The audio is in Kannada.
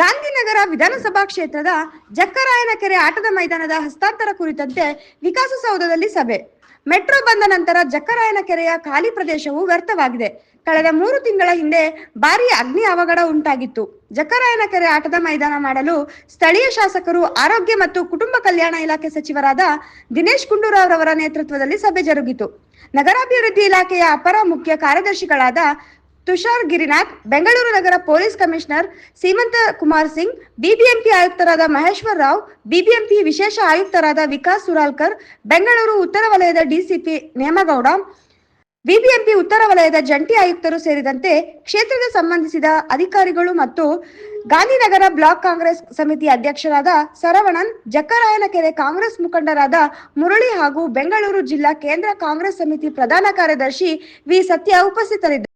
ಗಾಂಧಿನಗರ ವಿಧಾನಸಭಾ ಕ್ಷೇತ್ರದ ಜಕ್ಕರಾಯನಕೆರೆ ಆಟದ ಮೈದಾನದ ಹಸ್ತಾಂತರ ಕುರಿತಂತೆ ವಿಕಾಸಸೌಧದಲ್ಲಿ ಸಭೆ. ಮೆಟ್ರೋ ಬಂದ ನಂತರ ಜಕ್ಕರಾಯನಕೆರೆಯ ಖಾಲಿ ಪ್ರದೇಶವು ವ್ಯರ್ಥವಾಗಿದೆ. ಕಳೆದ ಮೂರು ತಿಂಗಳ ಹಿಂದೆ ಭಾರಿ ಅಗ್ನಿ ಅವಘಡ ಉಂಟಾಗಿತ್ತು. ಜಕ್ಕರಾಯನಕೆರೆ ಆಟದ ಮೈದಾನ ಮಾಡಲು ಸ್ಥಳೀಯ ಶಾಸಕರು, ಆರೋಗ್ಯ ಮತ್ತು ಕುಟುಂಬ ಕಲ್ಯಾಣ ಇಲಾಖೆ ಸಚಿವರಾದ ದಿನೇಶ್ ಗುಂಡೂರಾವ್ ರವರ ನೇತೃತ್ವದಲ್ಲಿ ಸಭೆ ಜರುಗಿತು. ನಗರಾಭಿವೃದ್ಧಿ ಇಲಾಖೆಯ ಅಪರ ಮುಖ್ಯ ಕಾರ್ಯದರ್ಶಿಗಳಾದ ತುಷಾರ್ ಗಿರಿನಾಥ್ ಬೆಂಗಳೂರು ನಗರ police commissioner Seemant Kumar Singh, BBMP ಆಯುಕ್ತರಾದ ಮಹೇಶ್ವರ್ ರಾವ್, ಬಿಬಿಎಂಪಿ ವಿಶೇಷ ಆಯುಕ್ತರಾದ ವಿಕಾಸ್ ಸುರಾಲ್ಕರ್, ಬೆಂಗಳೂರು ಉತ್ತರ ವಲಯದ ಡಿಸಿಪಿ ನೇಮಗೌಡ, ಬಿಬಿಎಂಪಿ ಉತ್ತರ ವಲಯದ ಜಂಟಿ ಆಯುಕ್ತರು ಸೇರಿದಂತೆ ಕ್ಷೇತ್ರದ ಸಂಬಂಧಿಸಿದ ಅಧಿಕಾರಿಗಳು ಮತ್ತು ಗಾಂಧಿನಗರ ಬ್ಲಾಕ್ ಕಾಂಗ್ರೆಸ್ ಸಮಿತಿ ಅಧ್ಯಕ್ಷರಾದ ಸರವಣನ್, ಜಕ್ಕರಾಯನಕೆರೆ ಕಾಂಗ್ರೆಸ್ ಮುಖಂಡರಾದ ಮುರಳಿ ಹಾಗೂ ಬೆಂಗಳೂರು ಜಿಲ್ಲಾ ಕೇಂದ್ರ ಕಾಂಗ್ರೆಸ್ ಸಮಿತಿ ಪ್ರಧಾನ ಕಾರ್ಯದರ್ಶಿ ವಿ ಸತ್ಯ ಉಪಸ್ಥಿತರಿದ್ದರು